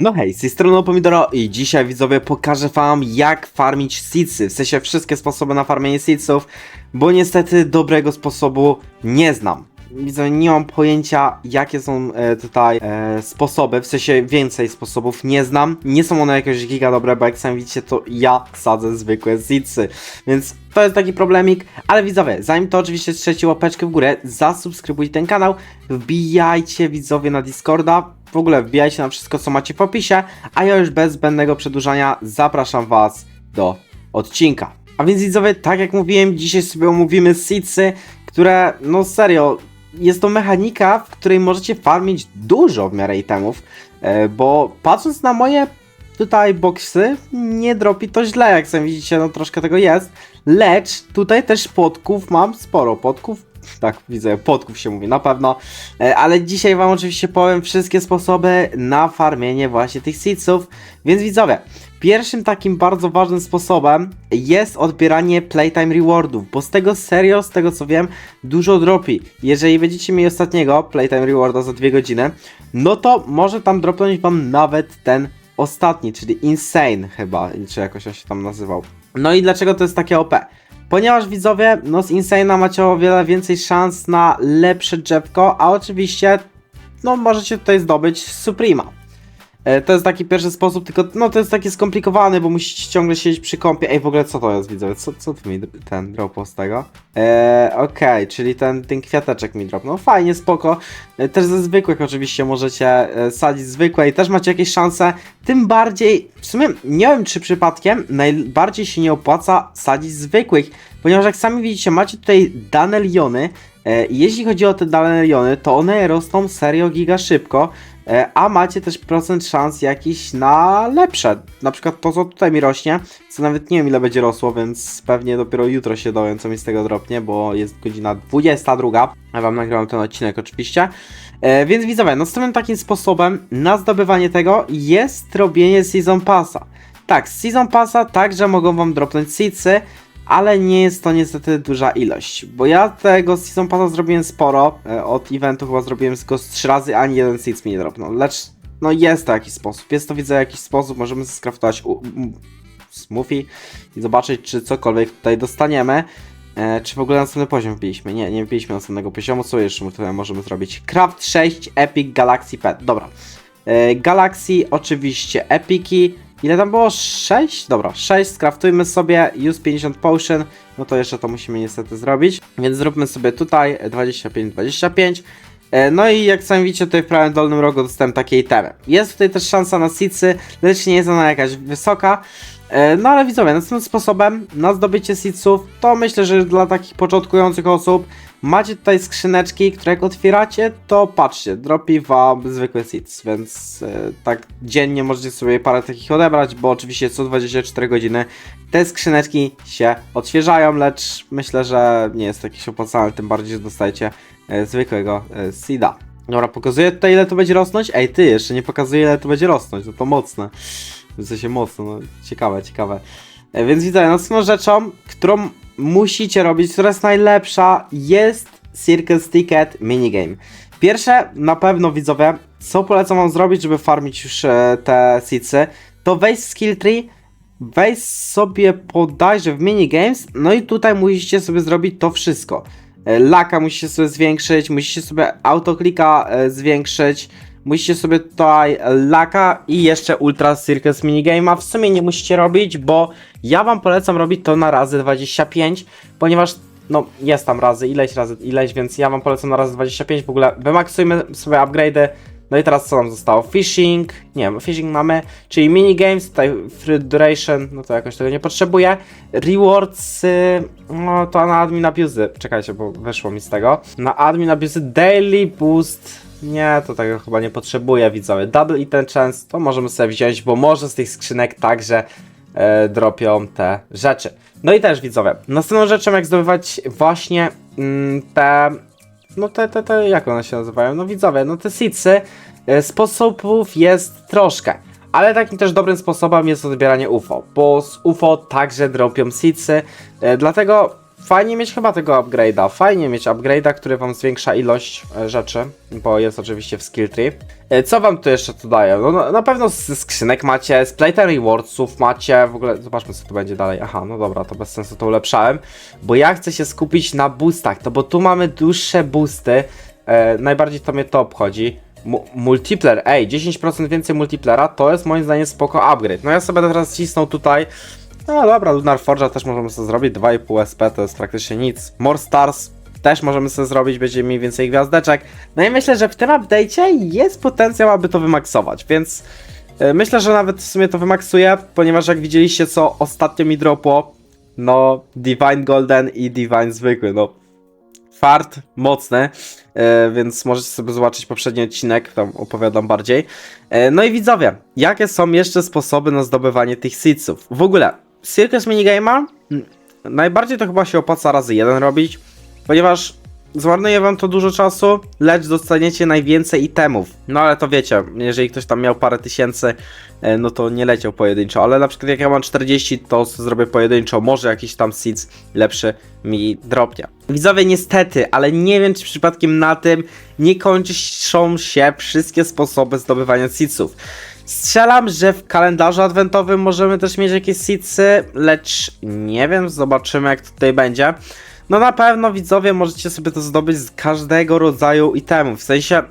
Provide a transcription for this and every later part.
No hej, z tej strony Pomidoro i dzisiaj widzowie pokażę wam jak farmić seedsy, w sensie wszystkie sposoby na farmienie seedsów, bo niestety dobrego sposobu nie znam. Widzę, nie mam pojęcia jakie są e, tutaj e, sposoby, w sensie więcej sposobów nie znam. Nie są one jakoś giga dobre, bo jak sami widzicie to ja sadzę zwykłe seedsy, więc to jest taki problemik, ale widzowie, zanim to oczywiście strzelcie łapeczkę w górę, zasubskrybujcie ten kanał, wbijajcie widzowie na Discorda, w ogóle wbijajcie na wszystko co macie w opisie, a ja już bez zbędnego przedłużania zapraszam was do odcinka. A więc widzowie, tak jak mówiłem, dzisiaj sobie omówimy seedsy, które, no serio, jest to mechanika, w której możecie farmić dużo w miarę itemów, e, bo patrząc na moje tutaj boxy, nie dropi to źle, jak sami widzicie, no troszkę tego jest, lecz tutaj też podków mam sporo, podków, tak widzę, podków się mówi, na pewno, E, ale dzisiaj wam oczywiście powiem wszystkie sposoby na farmienie właśnie tych seedsów, więc widzowie, Pierwszym takim bardzo ważnym sposobem jest odbieranie playtime rewardów, bo z tego serio, z tego co wiem, dużo dropi. Jeżeli będziecie mieli ostatniego playtime rewarda za dwie godziny, no to może tam dropnąć wam nawet ten ostatni, czyli Insane chyba, czy jakoś on się tam nazywał. No i dlaczego to jest takie OP? Ponieważ widzowie, no z Insane'a macie o wiele więcej szans na lepsze drzewko, a oczywiście, no możecie tutaj zdobyć Suprema. E, To jest taki pierwszy sposób, tylko no to jest taki skomplikowany, bo musicie ciągle siedzieć przy kąpie. Ej, w ogóle co to jest, widzowie? Co, co tu mi ten dropał z tego? Eee, okej, czyli ten, ten kwiateczek mi dropnął. No fajnie, spoko. E, Też ze zwykłych oczywiście możecie e, sadzić zwykłe i też macie jakieś szanse. Tym bardziej, w sumie nie wiem czy przypadkiem najbardziej się nie opłaca sadzić zwykłych, ponieważ jak sami widzicie, macie tutaj daneliony. Jeśli chodzi o te daneliony, to one rosną serio giga szybko. E, A macie też procent szans jakiś na lepsze. Na przykład to, co tutaj mi rośnie, co nawet nie wiem ile będzie rosło, więc pewnie dopiero jutro się dowiem, co mi z tego dropnie, bo jest godzina 22. Ja wam nagrałem ten odcinek oczywiście. E, więc widzowie, następnym takim sposobem na zdobywanie tego jest robienie Season Passa. Tak, z Season Passa także mogą wam dropnąć seedsy, ale nie jest to niestety duża ilość, bo ja tego Season Passa zrobiłem sporo, e, od eventu chyba zrobiłem go z 3 razy, ani jeden seeds mi nie dropnął, lecz no jest to jakiś sposób, jest to widzę jakiś sposób, możemy skraftować smoothie i zobaczyć czy cokolwiek tutaj dostaniemy. E, czy w ogóle na następny poziom wbiliśmy? Nie, nie wbiliśmy następnego poziomu, co jeszcze możemy zrobić? Craft 6 Epic Galaxy Pet, dobra. E, Galaxy, oczywiście Epiki. Ile tam było? 6? Dobra, 6 skraftujmy sobie. Use 50 potion. No to jeszcze to musimy niestety zrobić. Więc zróbmy sobie tutaj 25, 25. E, No i jak sami widzicie, tutaj w prawym dolnym rogu dostałem takie itemy. Jest tutaj też szansa na seedsy, lecz nie jest ona jakaś wysoka. E, No ale widzowie, następnym sposobem na zdobycie seedsów, to myślę, że dla takich początkujących osób macie tutaj skrzyneczki, które jak otwieracie, to patrzcie, dropi wam zwykły seeds, więc e, tak dziennie możecie sobie parę takich odebrać, bo oczywiście co 24 godziny te skrzyneczki się odświeżają, lecz myślę, że nie jest to jakieś opłacalne, tym bardziej, że dostajecie e, zwykłego e, seeda. Dobra, pokazuję tutaj ile to będzie rosnąć? Ej, ty, jeszcze nie pokazuję ile to będzie rosnąć, no to mocne. W sensie mocno, no ciekawe, ciekawe. E, Więc widzę, następną rzeczą, którą musicie robić, która jest najlepsza, jest Circus Ticket Minigame. Pierwsze, na pewno widzowie, co polecam wam zrobić, żeby farmić już e, te seedsy, to wejść w skill tree, wejść sobie podajże w minigames, no i tutaj musicie sobie zrobić to wszystko. E, Laka musicie sobie zwiększyć, musicie sobie autoklika e, zwiększyć, musicie sobie tutaj laka i jeszcze ultra circus minigame'a w sumie nie musicie robić, bo ja wam polecam robić to na razy 25, ponieważ no jest tam razy, ileś razy, ileś, więc ja wam polecam na razy 25, w ogóle wymaksujmy sobie upgrade'y, no i teraz co nam zostało? Fishing, nie fishing mamy, czyli minigames, tutaj free duration, no to jakoś tego nie potrzebuję. Rewards, y, no to na admin abuse, czekajcie, bo wyszło mi z tego. Na admin abuse daily boost, nie, to tego chyba nie potrzebuję, widzowie. Double i ten chance to możemy sobie wziąć, bo może z tych skrzynek także e, dropią te rzeczy. No i też widzowie, następną rzeczą jak zdobywać właśnie mm, te no te, te, te, jak one się nazywają? No widzowie, no te seedsy, e, sposobów jest troszkę. Ale takim też dobrym sposobem jest odbieranie UFO, bo z UFO także dropią seedsy, e, dlatego fajnie mieć chyba tego upgrade'a. Fajnie mieć upgrade'a, który wam zwiększa ilość e, rzeczy, bo jest oczywiście w skill tree. E, Co wam tu jeszcze tu daje? No, na- na pewno z skrzynek macie, z Playtime Rewardsów macie, w ogóle zobaczmy co tu będzie dalej. Aha, no dobra, to bez sensu to ulepszałem, bo ja chcę się skupić na boostach, to bo tu mamy dłuższe boosty, e, najbardziej to mnie to obchodzi. Mu- multiplayer, ej, 10% więcej multiplayera, to jest moim zdaniem spoko upgrade. No ja sobie teraz cisnął tutaj no dobra, Lunar Forge'a też możemy sobie zrobić, 2,5 SP to jest praktycznie nic. More Stars też możemy sobie zrobić, będzie mniej więcej gwiazdeczek. No i myślę, że w tym update'cie jest potencjał, aby to wymaksować, więc e, myślę, że nawet w sumie to wymaksuję, ponieważ jak widzieliście co ostatnio mi dropło, no Divine Golden i Divine zwykły, no fart mocny, e, więc możecie sobie zobaczyć poprzedni odcinek, tam opowiadam bardziej. E, no i widzowie, jakie są jeszcze sposoby na zdobywanie tych seedsów? W ogóle, Circus Minigame'a mm, najbardziej to chyba się opłaca razy jeden robić, ponieważ zmarnuje wam to dużo czasu, lecz dostaniecie najwięcej itemów. No ale to wiecie, jeżeli ktoś tam miał parę tysięcy, e, no to nie leciał pojedynczo, ale na przykład jak ja mam 40, to zrobię pojedynczo, może jakiś tam seeds lepszy mi dropnie. Widzowie, niestety, ale nie wiem, czy przypadkiem na tym nie kończą się wszystkie sposoby zdobywania seedsów. Strzelam, że w kalendarzu adwentowym możemy też mieć jakieś seedsy, lecz nie wiem, zobaczymy jak tutaj będzie. No na pewno widzowie możecie sobie to zdobyć z każdego rodzaju itemów, w sensie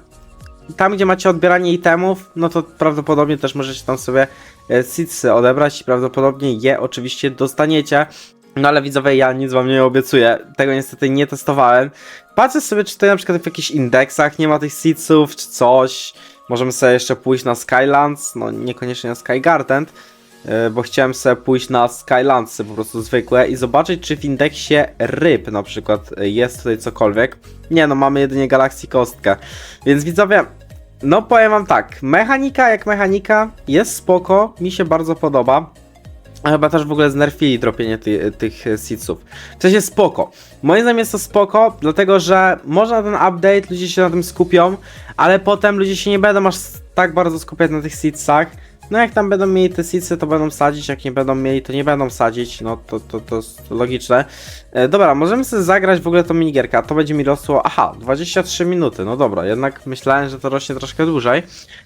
tam gdzie macie odbieranie itemów, no to prawdopodobnie też możecie tam sobie e, seedsy odebrać i prawdopodobnie je oczywiście dostaniecie. No ale widzowie, ja nic wam nie obiecuję, tego niestety nie testowałem. Patrzę sobie, czy tutaj na przykład w jakichś indeksach nie ma tych seedsów, czy coś. Możemy sobie jeszcze pójść na Skylands, no niekoniecznie na Skygarden, e, bo chciałem sobie pójść na Skylandsy po prostu zwykłe i zobaczyć, czy w indeksie ryb na przykład jest tutaj cokolwiek. Nie no, mamy jedynie Galaxy Kostkę. Więc widzowie, no powiem wam tak, mechanika jak mechanika jest spoko, mi się bardzo podoba. A Chyba też w ogóle znerfili dropienie ty, tych seedsów. W sensie spoko. Moim zdaniem jest to spoko, dlatego że można ten update, ludzie się na tym skupią, ale potem ludzie się nie będą aż tak bardzo skupiać na tych seedsach. No jak tam będą mieli te seedsy, to będą sadzić, jak nie będą mieli, to nie będą sadzić, no to, to, to jest logiczne. E, dobra, możemy sobie zagrać w ogóle tą minigierkę, a to będzie mi rosło, aha, 23 minuty, no dobra, jednak myślałem, że to rośnie troszkę dłużej.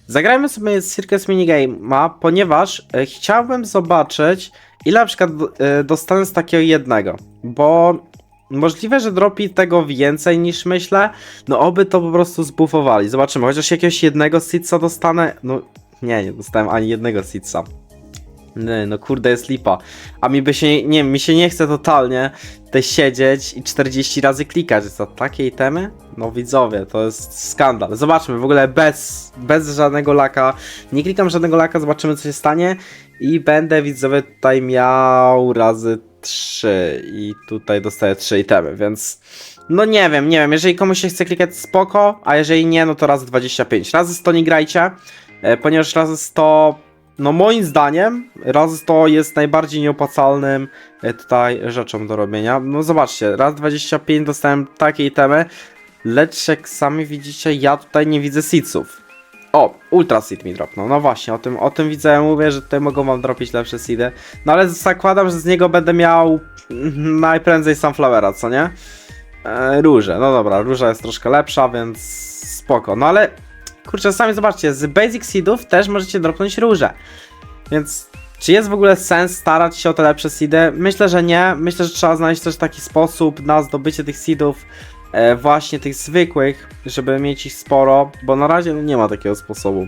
Zagrajmy sobie Circus Minigame'a, ponieważ e, chciałbym zobaczyć, ile na przykład e, dostanę z takiego jednego, bo możliwe, że dropi tego więcej niż myślę, no oby to po prostu zbufowali, zobaczymy, chociaż jakiegoś jednego seedsa dostanę, no nie, nie dostałem ani jednego seedsa. Nie, no kurde jest lipa. A mi by się, nie, mi się nie chce totalnie tutaj siedzieć i 40 razy klikać. Za takie itemy? No widzowie, to jest skandal. Zobaczmy, w ogóle bez, bez żadnego laka. Nie klikam żadnego laka, zobaczymy co się stanie. I będę widzowie tutaj miał razy 3 i tutaj dostaję 3 itemy, więc no nie wiem, nie wiem, jeżeli komuś się chce klikać spoko, a jeżeli nie, no to razy 25. Razy 100 nie grajcie, ponieważ razy 100 no moim zdaniem razy 100 jest najbardziej nieopłacalnym e, tutaj rzeczą do robienia. No zobaczcie, raz 25 dostałem takie itemy, lecz jak sami widzicie, ja tutaj nie widzę seedsów. O, Ultra Seed mi dropnął, no właśnie, o tym, o tym widzę, mówię, że tutaj mogą wam dropić lepsze seedy. No ale zakładam, że z niego będę miał najprędzej Sunflowera, co nie? E, róże, no dobra, róża jest troszkę lepsza, więc spoko. No ale kurczę, sami zobaczcie, z Basic Seedów też możecie dropnąć róże. Więc czy jest w ogóle sens starać się o te lepsze seedy? Myślę, że nie. Myślę, że trzeba znaleźć też taki sposób na zdobycie tych seedów, e, właśnie tych zwykłych, żeby mieć ich sporo, bo na razie nie ma takiego sposobu.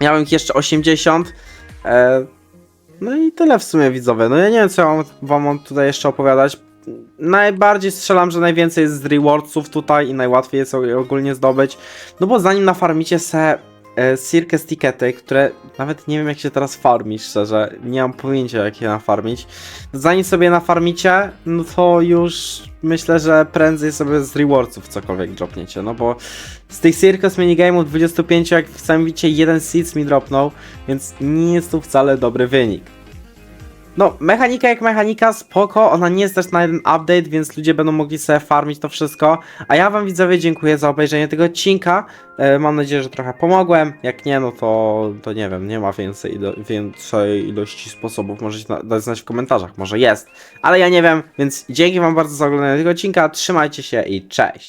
Miałem ich jeszcze 80. E, no i tyle w sumie widzowie. No ja nie wiem, co ja mam, wam tutaj jeszcze opowiadać. Najbardziej strzelam, że najwięcej jest z rewardsów tutaj i najłatwiej jest je ogólnie zdobyć. No bo zanim nafarmicie se e, Circus Tickety, które nawet nie wiem jak się teraz farmi, szczerze, nie mam pojęcia jak je nafarmić. Zanim sobie nafarmicie, no to już myślę, że prędzej sobie z rewardsów cokolwiek dropniecie, no bo z tych Circus minigame'ów 25, jak sami widzicie, jeden seeds mi dropnął, więc nie jest to wcale dobry wynik. No, mechanika jak mechanika, spoko, ona nie jest też na jeden update, więc ludzie będą mogli sobie farmić to wszystko. A ja wam widzowie dziękuję za obejrzenie tego odcinka. E, mam nadzieję, że trochę pomogłem. Jak nie, no to, to nie wiem, nie ma więcej, ilo większej ilości sposobów. Możecie dać znać w komentarzach, może jest. Ale ja nie wiem, więc dzięki wam bardzo za oglądanie tego odcinka. Trzymajcie się i cześć.